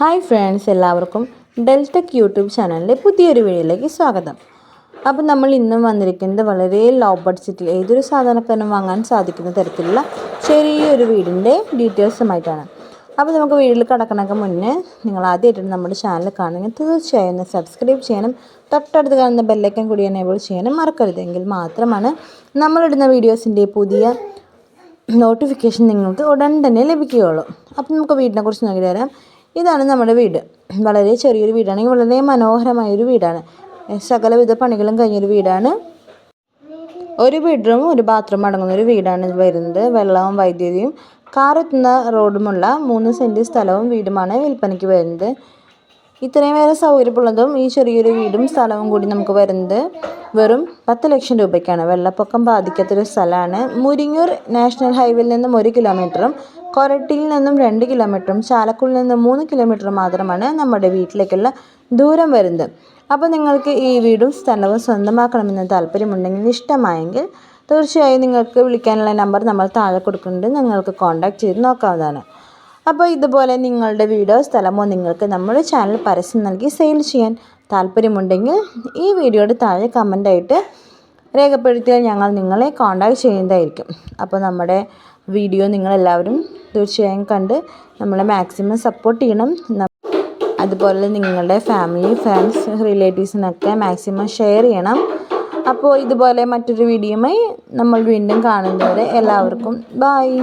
Hi friends എല്ലാവർക്കും Deltech YouTube ചാനലിലെ പുതിയൊരു വീഡിയോയിലേക്ക് സ്വാഗതം. അപ്പോൾ നമ്മൾ ഇന്നും വന്നിരിക്കുന്നത് വളരെ ലോ ബഡ്ജറ്റിൽ ഏതൊരു സാധാരണക്കാരനും വാങ്ങാൻ സാധിക്കുന്ന തരത്തിലുള്ള ചെറിയൊരു വീടിന്റെ ഡീറ്റെയിൽസുമായിട്ടാണ്. അപ്പോൾ നമുക്ക് വീട്ടിൽ കിടക്കണക്ക് മുന്നേ നിങ്ങൾ ആദ്യമായിട്ട് നമ്മുടെ ചാനൽ കാണുമെങ്കിൽ തീർച്ചയായും ഒന്ന് സബ്സ്ക്രൈബ് ചെയ്യണം തൊട്ടടുത്ത് കാണുന്ന ബെല്ലൈക്കൻ കൂടി എനേബിൾ ചെയ്യാനും മറക്കരുത്. എങ്കിൽ മാത്രമാണ് നമ്മളിടുന്ന വീഡിയോസിന്റെ പുതിയ നോട്ടിഫിക്കേഷൻ നിങ്ങൾക്ക് ഉടൻ തന്നെ ലഭിക്കുകയുള്ളൂ. അപ്പോൾ നമുക്ക് വീടിനെ കുറിച്ച് നോക്കി തരാം ഇതാണ് നമ്മുടെ വീട്. വളരെ ചെറിയൊരു വീടാണെങ്കിൽ വളരെ മനോഹരമായൊരു വീടാണ്. സകലവിധ പണികളും കഴിഞ്ഞൊരു വീടാണ്. ഒരു ബെഡ്റൂം ഒരു ബാത്റൂം അടങ്ങുന്ന ഒരു വീടാണ് വരുന്നത്. വെള്ളവും വൈദ്യുതിയും കാർ എത്തുന്ന റോഡുമുള്ള മൂന്ന് സെന്റ് സ്ഥലവും വീടുമാണ് വിൽപ്പനയ്ക്ക് വരുന്നത്. ഇത്രയും വേറെ സൗകര്യമുള്ളതും ഈ ചെറിയൊരു വീടും സ്ഥലവും കൂടി നമുക്ക് വരുന്നത് വെറും പത്ത് ലക്ഷം രൂപയ്ക്കാണ്. വെള്ളപ്പൊക്കം ബാധിക്കാത്തൊരു സ്ഥലമാണ്. മുരിങ്ങൂർ നാഷണൽ ഹൈവേയിൽ നിന്നും ഒരു കിലോമീറ്ററും കൊരട്ടിയിൽ നിന്നും രണ്ട് കിലോമീറ്ററും ചാലക്കുടിൽ നിന്നും മൂന്ന് കിലോമീറ്റർ മാത്രമാണ് നമ്മുടെ വീട്ടിലേക്കുള്ള ദൂരം വരുന്നത്. അപ്പോൾ നിങ്ങൾക്ക് ഈ വീടും സ്ഥലവും സ്വന്തമാക്കണമെന്ന് താല്പര്യമുണ്ടെങ്കിൽ ഇഷ്ടമായെങ്കിൽ തീർച്ചയായും നിങ്ങൾക്ക് വിളിക്കാനുള്ള നമ്പർ നമ്മൾ താഴെ കൊടുക്കുന്നുണ്ട്. നിങ്ങൾക്ക് കോൺടാക്റ്റ് ചെയ്ത് നോക്കാവുന്നതാണ്. അപ്പോൾ ഇതുപോലെ നിങ്ങളുടെ വീടോ സ്ഥലമോ നിങ്ങൾക്ക് നമ്മുടെ ചാനൽ പരസ്യം നൽകി സെയിൽ ചെയ്യാൻ താല്പര്യമുണ്ടെങ്കിൽ ഈ വീഡിയോയുടെ താഴെ കമന്റായിട്ട് രേഖപ്പെടുത്തിയാൽ ഞങ്ങൾ നിങ്ങളെ കോൺടാക്ട് ചെയ്യുന്നതായിരിക്കും. അപ്പോൾ നമ്മുടെ വീഡിയോ നിങ്ങളെല്ലാവരും തീർച്ചയായും കണ്ട് നമ്മളെ മാക്സിമം സപ്പോർട്ട് ചെയ്യണം. അതുപോലെ നിങ്ങളുടെ ഫാമിലി ഫ്രണ്ട്സ് റിലേറ്റീവ്സിനൊക്കെ മാക്സിമം ഷെയർ ചെയ്യണം. അപ്പോൾ ഇതുപോലെ മറ്റൊരു വീഡിയോയുമായി നമ്മൾ വീണ്ടും കാണുന്നവരെ എല്ലാവർക്കും ബായ്